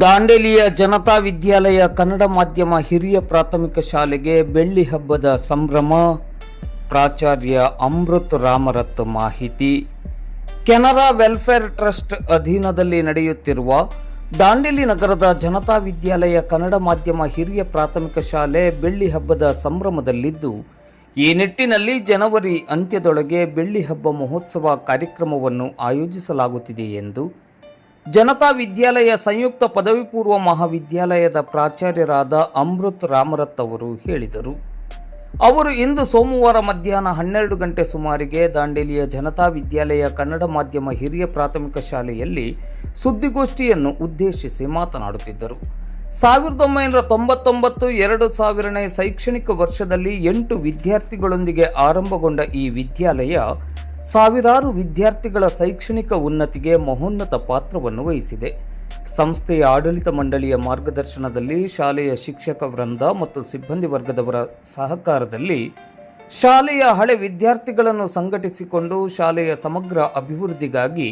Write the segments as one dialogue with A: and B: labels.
A: ದಾಂಡೇಲಿಯ ಜನತಾ ವಿದ್ಯಾಲಯ ಕನ್ನಡ ಮಾಧ್ಯಮ ಹಿರಿಯ ಪ್ರಾಥಮಿಕ ಶಾಲೆಗೆ ಬೆಳ್ಳಿ ಹಬ್ಬದ ಸಂಭ್ರಮ. ಪ್ರಾಚಾರ್ಯ ಅಮೃತ್ ರಾಮರತ್ ಮಾಹಿತಿ. ಕೆನರಾ ವೆಲ್ಫೇರ್ ಟ್ರಸ್ಟ್ ಅಧೀನದಲ್ಲಿ ನಡೆಯುತ್ತಿರುವ ದಾಂಡೇಲಿ ನಗರದ ಜನತಾ ವಿದ್ಯಾಲಯ ಕನ್ನಡ ಮಾಧ್ಯಮ ಹಿರಿಯ ಪ್ರಾಥಮಿಕ ಶಾಲೆ ಬೆಳ್ಳಿ ಹಬ್ಬದ ಸಂಭ್ರಮದಲ್ಲಿದ್ದು, ಈ ನಿಟ್ಟಿನಲ್ಲಿ ಜನವರಿ ಅಂತ್ಯದೊಳಗೆ ಬೆಳ್ಳಿ ಹಬ್ಬ ಮಹೋತ್ಸವ ಕಾರ್ಯಕ್ರಮವನ್ನು ಆಯೋಜಿಸಲಾಗುತ್ತಿದೆ ಎಂದು ಜನತಾ ವಿದ್ಯಾಲಯ ಸಂಯುಕ್ತ ಪದವಿ ಪೂರ್ವ ಮಹಾವಿದ್ಯಾಲಯದ ಪ್ರಾಚಾರ್ಯರಾದ ಅಮೃತ್ ರಾಮರತ್ ಅವರು ಹೇಳಿದರು. ಅವರು ಇಂದು ಸೋಮವಾರ ಮಧ್ಯಾಹ್ನ ಹನ್ನೆರಡು ಗಂಟೆ ಸುಮಾರಿಗೆ ದಾಂಡೇಲಿಯ ಜನತಾ ವಿದ್ಯಾಲಯ ಕನ್ನಡ ಮಾಧ್ಯಮ ಹಿರಿಯ ಪ್ರಾಥಮಿಕ ಶಾಲೆಯಲ್ಲಿ ಸುದ್ದಿಗೋಷ್ಠಿಯನ್ನು ಉದ್ದೇಶಿಸಿ ಮಾತನಾಡುತ್ತಿದ್ದರು. ಸಾವಿರದ ಒಂಬೈನೂರ ತೊಂಬತ್ತೊಂಬತ್ತು, ಎರಡು ಸಾವಿರನೇ ಶೈಕ್ಷಣಿಕ ವರ್ಷದಲ್ಲಿ ಎಂಟು ವಿದ್ಯಾರ್ಥಿಗಳೊಂದಿಗೆ ಆರಂಭಗೊಂಡ ಈ ವಿದ್ಯಾಲಯ ಸಾವಿರಾರು ವಿದ್ಯಾರ್ಥಿಗಳ ಶೈಕ್ಷಣಿಕ ಉನ್ನತಿಗೆ ಮಹೋನ್ನತ ಪಾತ್ರವನ್ನು ವಹಿಸಿದೆ. ಸಂಸ್ಥೆಯ ಆಡಳಿತ ಮಂಡಳಿಯ ಮಾರ್ಗದರ್ಶನದಲ್ಲಿ ಶಾಲೆಯ ಶಿಕ್ಷಕ ವೃಂದ ಮತ್ತು ಸಿಬ್ಬಂದಿ ವರ್ಗದವರ ಸಹಕಾರದಲ್ಲಿ ಶಾಲೆಯ ಹಳೆ ವಿದ್ಯಾರ್ಥಿಗಳನ್ನು ಸಂಘಟಿಸಿಕೊಂಡು ಶಾಲೆಯ ಸಮಗ್ರ ಅಭಿವೃದ್ಧಿಗಾಗಿ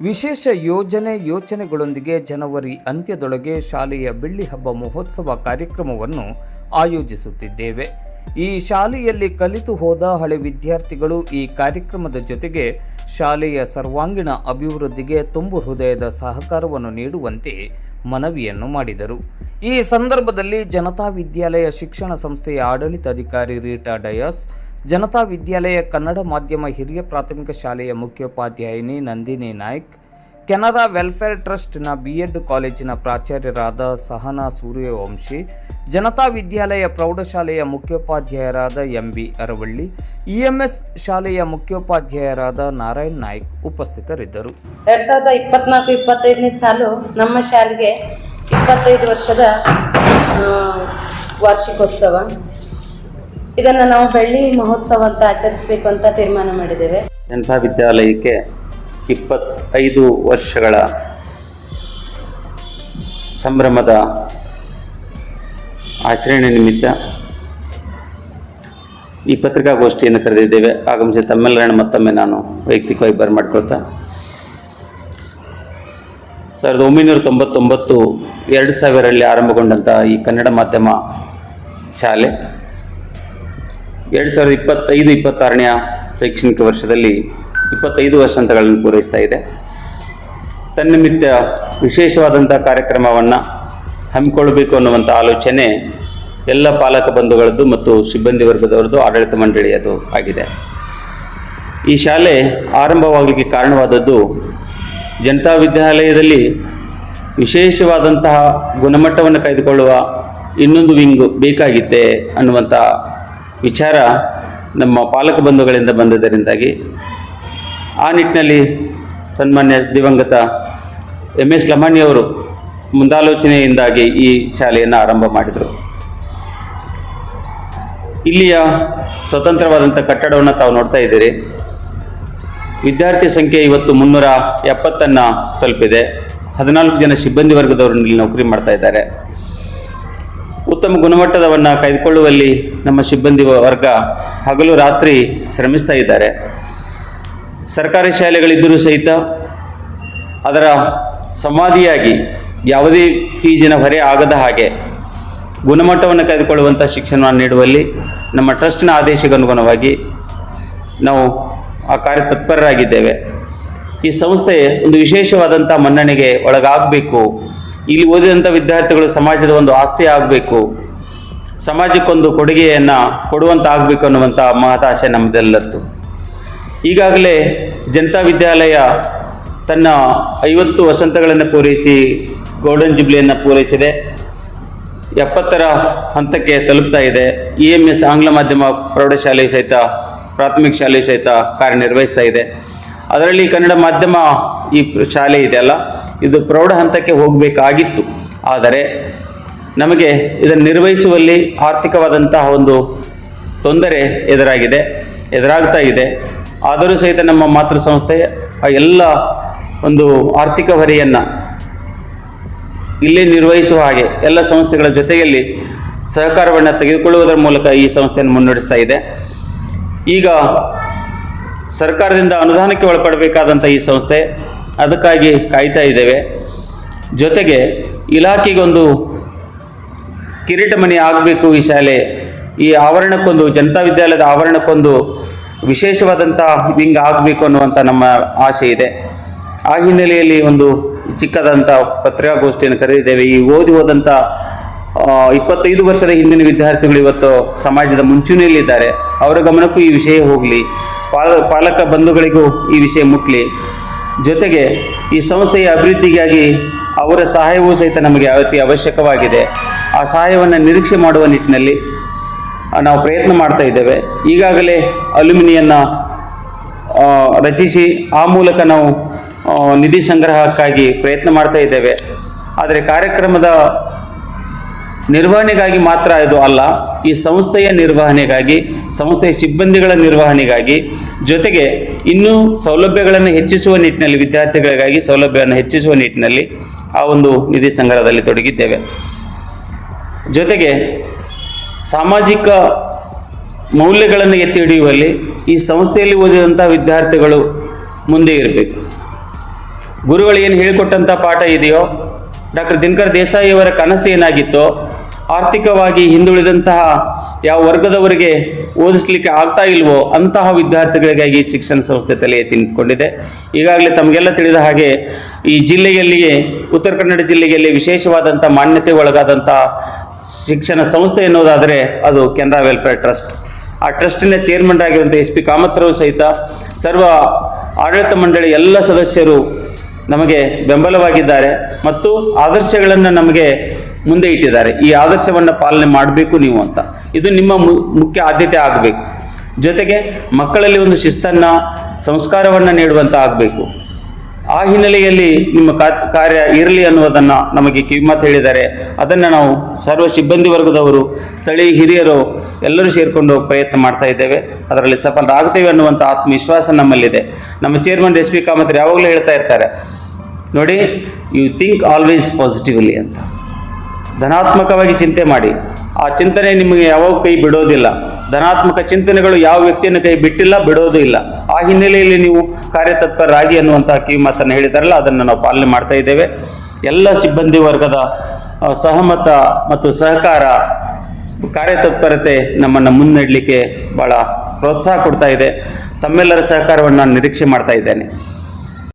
A: ವಿಶೇಷ ಯೋಜನೆ ಯೋಚನೆಗಳೊಂದಿಗೆ ಜನವರಿ ಅಂತ್ಯದೊಳಗೆ ಶಾಲೆಯ ಬೆಳ್ಳಿ ಹಬ್ಬ ಮಹೋತ್ಸವ ಕಾರ್ಯಕ್ರಮವನ್ನು ಆಯೋಜಿಸುತ್ತಿದ್ದೇವೆ. ಈ ಶಾಲೆಯಲ್ಲಿ ಕಲಿತು ಹೋದ ಹಳೆ ವಿದ್ಯಾರ್ಥಿಗಳು ಈ ಕಾರ್ಯಕ್ರಮದ ಜೊತೆಗೆ ಶಾಲೆಯ ಸರ್ವಾಂಗೀಣ ಅಭಿವೃದ್ಧಿಗೆ ತುಂಬು ಹೃದಯದ ಸಹಕಾರವನ್ನು ನೀಡುವಂತೆ ಮನವಿಯನ್ನು ಮಾಡಿದರು. ಈ ಸಂದರ್ಭದಲ್ಲಿ ಜನತಾ ವಿದ್ಯಾಲಯ ಶಿಕ್ಷಣ ಸಂಸ್ಥೆಯ ಆಡಳಿತಾಧಿಕಾರಿ ರೀಟಾ ಡಯಾಸ್, ಜನತಾ ವಿದ್ಯಾಲಯ ಕನ್ನಡ ಮಾಧ್ಯಮ ಹಿರಿಯ ಪ್ರಾಥಮಿಕ ಶಾಲೆಯ ಮುಖ್ಯೋಪಾಧ್ಯಾಯಿನಿ ನಂದಿನಿ ನಾಯ್ಕ್ ಕೆನರಾ ವೆಲ್ಫೇರ್ ಟ್ರಸ್ಟ್ನ ಬಿ ಎಡ್ ಕಾಲೇಜಿನ ಪ್ರಾಚಾರ್ಯರಾದ ಸಹನಾ ಸೂರ್ಯವಂಶಿ ಜನತಾ ವಿದ್ಯಾಲಯ ಪ್ರೌಢಶಾಲೆಯ ಮುಖ್ಯೋಪಾಧ್ಯಾಯರಾದ ಎಂ ಬಿ ಅರವಳ್ಳಿ ಇಎಂಎಸ್ ಶಾಲೆಯ ಮುಖ್ಯೋಪಾಧ್ಯಾಯರಾದ ನಾರಾಯಣ್ ನಾಯ್ಕ್ ಉಪಸ್ಥಿತರಿದ್ದರು.
B: ಎರಡ್ ಸಾವಿರದ ಇಪ್ಪತ್ನಾಲ್ಕು ಇಪ್ಪತ್ತೈದನೇ ಸಾಲು ನಮ್ಮ ಶಾಲೆಗೆ ಇಪ್ಪತ್ತೈದು ವರ್ಷದ ವಾರ್ಷಿಕೋತ್ಸವ. ಇದನ್ನು ನಾವು ಬೆಳ್ಳಿ ಮಹೋತ್ಸವ ಅಂತ ಆಚರಿಸಬೇಕು ಅಂತ ತೀರ್ಮಾನ ಮಾಡಿದ್ದೇವೆ.
C: ಜನತಾ ವಿದ್ಯಾಲಯಕ್ಕೆ ಇಪ್ಪತ್ತೈದು ವರ್ಷಗಳ ಸಂಭ್ರಮದ ಆಚರಣೆ ನಿಮಿತ್ತ ಈ ಪತ್ರಿಕಾಗೋಷ್ಠಿಯನ್ನು ಕರೆದಿದ್ದೇವೆ. ಆಗಮಿಸಿದ ತಮ್ಮೆಲ್ಲರನ್ನು ಮತ್ತೊಮ್ಮೆ ನಾನು ವೈಯಕ್ತಿಕವಾಗಿ ಬರಮಾಡ್ಕೊಳ್ತಾ ಸಾವಿರದ ಒಂಬೈನೂರ ತೊಂಬತ್ತೊಂಬತ್ತು ಎರಡು ಸಾವಿರಲ್ಲಿ ಆರಂಭಗೊಂಡಂಥ ಈ ಕನ್ನಡ ಮಾಧ್ಯಮ ಶಾಲೆ ಎರಡು ಸಾವಿರದ ಇಪ್ಪತ್ತೈದು ಇಪ್ಪತ್ತಾರನೆಯ ಶೈಕ್ಷಣಿಕ ವರ್ಷದಲ್ಲಿ ಇಪ್ಪತ್ತೈದು ವರ್ಷಾಂತಗಳನ್ನು ಪೂರೈಸ್ತಾ ಇದೆ. ತನ್ನಿಮಿತ್ತ ವಿಶೇಷವಾದಂಥ ಕಾರ್ಯಕ್ರಮವನ್ನು ಹಮ್ಮಿಕೊಳ್ಳಬೇಕು ಅನ್ನುವಂಥ ಆಲೋಚನೆ ಎಲ್ಲ ಪಾಲಕ ಬಂಧುಗಳದ್ದು ಮತ್ತು ಸಿಬ್ಬಂದಿ ವರ್ಗದವರದ್ದು ಆಡಳಿತ ಮಂಡಳಿಯದು ಆಗಿದೆ. ಈ ಶಾಲೆ ಆರಂಭವಾಗಲಿಕ್ಕೆ ಕಾರಣವಾದದ್ದು ಜನತಾ ವಿದ್ಯಾಲಯದಲ್ಲಿ ವಿಶೇಷವಾದಂತಹ ಗುಣಮಟ್ಟವನ್ನು ಕಾಯ್ದುಕೊಳ್ಳುವ ಇನ್ನೊಂದು ವಿಂಗು ಬೇಕಾಗಿತ್ತೆ ಅನ್ನುವಂಥ ವಿಚಾರ ನಮ್ಮ ಪಾಲಕ ಬಂಧುಗಳಿಂದ ಬಂದದರಿಂದಾಗಿ ಆ ನಿಟ್ಟಿನಲ್ಲಿ ಸನ್ಮಾನ್ಯ ದಿವಂಗತ ಎಂ ಎಸ್ ಲಮಾಣಿಯವರು ಮುಂದಾಲೋಚನೆಯಿಂದಾಗಿ ಈ ಶಾಲೆಯನ್ನು ಆರಂಭ ಮಾಡಿದರು. ಇಲ್ಲಿಯ ಸ್ವತಂತ್ರವಾದಂಥ ಕಟ್ಟಡವನ್ನು ತಾವು ನೋಡ್ತಾ ಇದ್ದೀರಿ. ವಿದ್ಯಾರ್ಥಿ ಸಂಖ್ಯೆ ಇವತ್ತು ಮುನ್ನೂರ ಎಪ್ಪತ್ತನ್ನು ತಲುಪಿದೆ. ಹದಿನಾಲ್ಕು ಜನ ಸಿಬ್ಬಂದಿ ವರ್ಗದವರು ಇಲ್ಲಿ ನೌಕರಿ ಮಾಡ್ತಾ ಇದ್ದಾರೆ. ಉತ್ತಮ ಗುಣಮಟ್ಟದವನ್ನು ಕಾಯ್ದುಕೊಳ್ಳುವಲ್ಲಿ ನಮ್ಮ ಸಿಬ್ಬಂದಿ ವರ್ಗ ಹಗಲು ರಾತ್ರಿ ಶ್ರಮಿಸ್ತಾ ಇದ್ದಾರೆ. ಸರ್ಕಾರಿ ಶಾಲೆಗಳಿದ್ದರೂ ಸಹಿತ ಅದರ ಸಮಾಧಿಯಾಗಿ ಯಾವುದೇ ಫೀಸಿನ ಹೊರೆ ಆಗದ ಹಾಗೆ ಗುಣಮಟ್ಟವನ್ನು ಕಾಯ್ದುಕೊಳ್ಳುವಂಥ ಶಿಕ್ಷಣವನ್ನು ನೀಡುವಲ್ಲಿ ನಮ್ಮ ಟ್ರಸ್ಟ್ನ ಆದೇಶಕ್ಕೆ ಅನುಗುಣವಾಗಿ ನಾವು ಆ ಕಾರ್ಯ ತತ್ಪರರಾಗಿದ್ದೇವೆ. ಈ ಸಂಸ್ಥೆ ಒಂದು ವಿಶೇಷವಾದಂಥ ಮನ್ನಣೆಗೆ ಒಳಗಾಗಬೇಕು. ಇಲ್ಲಿ ಓದಿದಂಥ ವಿದ್ಯಾರ್ಥಿಗಳು ಸಮಾಜದ ಒಂದು ಆಸ್ತಿ ಆಗಬೇಕು. ಸಮಾಜಕ್ಕೊಂದು ಕೊಡುಗೆಯನ್ನು ಕೊಡುವಂಥ ಆಗಬೇಕು ಅನ್ನುವಂಥ ಮಹತಾಶೆ ನಮ್ಮದೆಲ್ಲರದ್ದು ಈಗಾಗಲೇ ಜನತಾ ವಿದ್ಯಾಲಯ ತನ್ನ ಐವತ್ತು ವಸಂತಗಳನ್ನು ಪೂರೈಸಿ ಗೋಲ್ಡನ್ ಜುಬ್ಲಿಯನ್ನು ಪೂರೈಸಿದೆ. ಎಪ್ಪತ್ತರ ಹಂತಕ್ಕೆ ತಲುಪ್ತಾ ಇದೆ. ಇ ಎಂ ಎಸ್ ಆಂಗ್ಲ ಮಾಧ್ಯಮ ಪ್ರೌಢಶಾಲೆ ಸಹಿತ, ಪ್ರಾಥಮಿಕ ಶಾಲೆ ಸಹಿತ ಕಾರ್ಯನಿರ್ವಹಿಸ್ತಾ ಇದೆ. ಅದರಲ್ಲಿ ಕನ್ನಡ ಮಾಧ್ಯಮ ಈ ಶಾಲೆ ಇದೆಯಲ್ಲ ಇದು ಪ್ರೌಢ ಹಂತಕ್ಕೆ ಹೋಗಬೇಕಾಗಿತ್ತು. ಆದರೆ ನಮಗೆ ಇದನ್ನು ನಿರ್ವಹಿಸುವಲ್ಲಿ ಆರ್ಥಿಕವಾದಂತಹ ಒಂದು ತೊಂದರೆ ಎದುರಾಗಿದೆ, ಎದುರಾಗ್ತಾ ಇದೆ. ಆದರೂ ಸಹಿತ ನಮ್ಮ ಮಾತೃ ಸಂಸ್ಥೆ ಆ ಎಲ್ಲ ಒಂದು ಆರ್ಥಿಕ ಹೊರೆಯನ್ನು ಇಲ್ಲಿ ನಿರ್ವಹಿಸುವ ಹಾಗೆ ಎಲ್ಲ ಸಂಸ್ಥೆಗಳ ಜೊತೆಯಲ್ಲಿ ಸಹಕಾರವನ್ನು ತೆಗೆದುಕೊಳ್ಳುವುದರ ಮೂಲಕ ಈ ಸಂಸ್ಥೆಯನ್ನು ಮುನ್ನಡೆಸ್ತಾ ಇದೆ. ಈಗ ಸರ್ಕಾರದಿಂದ ಅನುದಾನಕ್ಕೆ ಒಳಪಡಬೇಕಾದಂಥ ಈ ಸಂಸ್ಥೆ ಅದಕ್ಕಾಗಿ ಕಾಯ್ತಾ ಇದ್ದೇವೆ. ಜೊತೆಗೆ ಇಲಾಖೆಗೊಂದು ಕಿರೀಟ ಮನೆ ಆಗಬೇಕು ಈ ಶಾಲೆ. ಈ ಆವರಣಕ್ಕೊಂದು ಜನತಾ ವಿದ್ಯಾಲಯದ ಆವರಣಕ್ಕೊಂದು ವಿಶೇಷವಾದಂಥ ವಿಂಗ್ ಆಗಬೇಕು ಅನ್ನುವಂಥ ನಮ್ಮ ಆಸೆ ಇದೆ. ಆ ಹಿನ್ನೆಲೆಯಲ್ಲಿ ಒಂದು ಚಿಕ್ಕದಂಥ ಪತ್ರಿಕಾಗೋಷ್ಠಿಯನ್ನು ಕರೆದಿದ್ದೇವೆ. ಈ ಓದಿ ಹೋದಂಥ ಇಪ್ಪತ್ತೈದು ವರ್ಷದ ಹಿಂದಿನ ವಿದ್ಯಾರ್ಥಿಗಳು ಇವತ್ತು ಸಮಾಜದ ಮುಂಚೂಣಿಯಲ್ಲಿದ್ದಾರೆ. ಅವರ ಗಮನಕ್ಕೂ ಈ ವಿಷಯ ಹೋಗಲಿ. ಪಾಲ, ಪಾಲಕ ಬಂಧುಗಳಿಗೂ ಈ ವಿಷಯ ಮುಟ್ಲಿ. ಜೊತೆಗೆ ಈ ಸಂಸ್ಥೆಯ ಅಭಿವೃದ್ಧಿಗಾಗಿ ಅವರ ಸಹಾಯವೂ ಸಹಿತ ನಮಗೆ ಅತಿ ಅವಶ್ಯಕವಾಗಿದೆ. ಆ ಸಹಾಯವನ್ನು ನಿರೀಕ್ಷೆ ಮಾಡುವ ನಿಟ್ಟಿನಲ್ಲಿ ನಾವು ಪ್ರಯತ್ನ ಮಾಡ್ತಾ ಇದ್ದೇವೆ. ಈಗಾಗಲೇ ಅಲ್ಯೂಮಿನಿಯನ್ನು ರಚಿಸಿ ಆ ಮೂಲಕ ನಾವು ನಿಧಿ ಸಂಗ್ರಹಕ್ಕಾಗಿ ಪ್ರಯತ್ನ ಮಾಡ್ತಾ ಇದ್ದೇವೆ. ಆದರೆ ಕಾರ್ಯಕ್ರಮದ ನಿರ್ವಹಣೆಗಾಗಿ ಮಾತ್ರ ಇದು ಅಲ್ಲ, ಈ ಸಂಸ್ಥೆಯ ನಿರ್ವಹಣೆಗಾಗಿ, ಸಂಸ್ಥೆಯ ಸಿಬ್ಬಂದಿಗಳ ನಿರ್ವಹಣೆಗಾಗಿ, ಜೊತೆಗೆ ಇನ್ನೂ ಸೌಲಭ್ಯಗಳನ್ನು ಹೆಚ್ಚಿಸುವ ನಿಟ್ಟಿನಲ್ಲಿ, ವಿದ್ಯಾರ್ಥಿಗಳಿಗಾಗಿ ಸೌಲಭ್ಯವನ್ನು ಹೆಚ್ಚಿಸುವ ನಿಟ್ಟಿನಲ್ಲಿ ಆ ಒಂದು ನಿಧಿ ಸಂಗ್ರಹದಲ್ಲಿ ತೊಡಗಿದ್ದೇವೆ. ಜೊತೆಗೆ ಸಾಮಾಜಿಕ ಮೌಲ್ಯಗಳನ್ನು ಎತ್ತಿ ಹಿಡಿಯುವಲ್ಲಿ ಈ ಸಂಸ್ಥೆಯಲ್ಲಿ ಓದಿದಂಥ ವಿದ್ಯಾರ್ಥಿಗಳು ಮುಂದೆ ಇರಬೇಕು. ಗುರುಗಳು ಏನು ಹೇಳಿಕೊಟ್ಟಂಥ ಪಾಠ ಇದೆಯೋ? ಡಾಕ್ಟರ್ ದಿನಕರ್ ದೇಸಾಯಿಯವರ ಕನಸು ಏನಾಗಿತ್ತೋ? ಆರ್ಥಿಕವಾಗಿ ಹಿಂದುಳಿದಂತಹ ಯಾವ ವರ್ಗದವರಿಗೆ ಓದಿಸ್ಲಿಕ್ಕೆ ಆಗ್ತಾ ಇಲ್ವೋ ಅಂತಹ ವಿದ್ಯಾರ್ಥಿಗಳಿಗಾಗಿ ಶಿಕ್ಷಣ ಸಂಸ್ಥೆ ತಲೆ ಎತ್ತಿ ನಿಂತ್ಕೊಂಡಿದೆ ಈಗಾಗಲೇ ತಮಗೆಲ್ಲ ತಿಳಿದ ಹಾಗೆ ಈ ಜಿಲ್ಲೆಯಲ್ಲಿಯೇ, ಉತ್ತರ ಕನ್ನಡ ಜಿಲ್ಲೆಯಲ್ಲಿ ವಿಶೇಷವಾದಂಥ ಮಾನ್ಯತೆ ಒಳಗಾದಂಥ ಶಿಕ್ಷಣ ಸಂಸ್ಥೆ ಎನ್ನುವುದಾದರೆ ಅದು ಕೆನರಾ ವೆಲ್ಫೇರ್ ಟ್ರಸ್ಟ್. ಆ ಟ್ರಸ್ಟಿನ ಚೇರ್ಮನ್ ಆಗಿರುವಂಥ ಎಸ್ ಪಿ ಕಾಮತ್ರವು ಸಹಿತ ಸರ್ವ ಆಡಳಿತ ಮಂಡಳಿ ಎಲ್ಲ ಸದಸ್ಯರು ನಮಗೆ ಬೆಂಬಲವಾಗಿದ್ದಾರೆ. ಮತ್ತು ಆದರ್ಶಗಳನ್ನು ನಮಗೆ ಮುಂದೆ ಇಟ್ಟಿದ್ದಾರೆ. ಈ ಆದರ್ಶವನ್ನು ಪಾಲನೆ ಮಾಡಬೇಕು ನೀವು ಅಂತ. ಇದು ನಿಮ್ಮ ಮುಖ್ಯ ಆದ್ಯತೆ ಆಗಬೇಕು. ಜೊತೆಗೆ ಮಕ್ಕಳಲ್ಲಿ ಒಂದು ಶಿಸ್ತನ್ನು, ಸಂಸ್ಕಾರವನ್ನು ನೀಡುವಂತ ಆಗಬೇಕು. ಆ ಹಿನ್ನೆಲೆಯಲ್ಲಿ ನಿಮ್ಮ ಕಾರ್ಯ ಇರಲಿ ಅನ್ನುವುದನ್ನು ನಮಗೆ ಕಿವಿಮಾತು ಹೇಳಿದ್ದಾರೆ. ಅದನ್ನು ನಾವು ಸರ್ವ ಸಿಬ್ಬಂದಿ ವರ್ಗದವರು, ಸ್ಥಳೀಯ ಹಿರಿಯರು ಎಲ್ಲರೂ ಸೇರಿಕೊಂಡು ಪ್ರಯತ್ನ ಮಾಡ್ತಾ ಇದ್ದೇವೆ. ಅದರಲ್ಲಿ ಸಫಲರಾಗ್ತೇವೆ ಅನ್ನುವಂಥ ಆತ್ಮವಿಶ್ವಾಸ ನಮ್ಮಲ್ಲಿದೆ. ನಮ್ಮ ಚೇರ್ಮನ್ ಎಸ್ ಪಿ ಕಾಮತ್ ಯಾವಾಗಲೂ ಹೇಳ್ತಾ ಇರ್ತಾರೆ, ನೋಡಿ ಯು ಥಿಂಕ್ ಆಲ್ವೇಸ್ ಪಾಸಿಟಿವ್ಲಿ ಅಂತ. ಧನಾತ್ಮಕವಾಗಿ ಚಿಂತೆ ಮಾಡಿ. ಆ ಚಿಂತನೆ ನಿಮಗೆ ಯಾವಾಗ ಕೈ ಬಿಡೋದಿಲ್ಲ. ಧನಾತ್ಮಕ ಚಿಂತನೆಗಳು ಯಾವ ವ್ಯಕ್ತಿಯನ್ನು ಕೈ ಬಿಟ್ಟಿಲ್ಲ, ಬಿಡೋದೂ ಇಲ್ಲ. ಆ ಹಿನ್ನೆಲೆಯಲ್ಲಿ ನೀವು ಕಾರ್ಯತತ್ಪರರಾಗಿ ಅನ್ನುವಂಥ ಕಿವಿ ಮಾತನ್ನು ಹೇಳಿದಾರಲ್ಲ, ಅದನ್ನು ನಾವು ಪಾಲನೆ ಮಾಡ್ತಾ ಇದ್ದೇವೆ. ಎಲ್ಲ ಸಿಬ್ಬಂದಿ ವರ್ಗದ ಸಹಮತ ಮತ್ತು ಸಹಕಾರ ಕಾರ್ಯತತ್ಪರತೆ ನಮ್ಮನ್ನು ಮುನ್ನಡಲಿಕ್ಕೆ ಭಾಳ ಪ್ರೋತ್ಸಾಹ ಕೊಡ್ತಾ ಇದೆ. ತಮ್ಮೆಲ್ಲರ ಸಹಕಾರವನ್ನು ನಾನು ನಿರೀಕ್ಷೆ ಮಾಡ್ತಾ ಇದ್ದೇನೆ.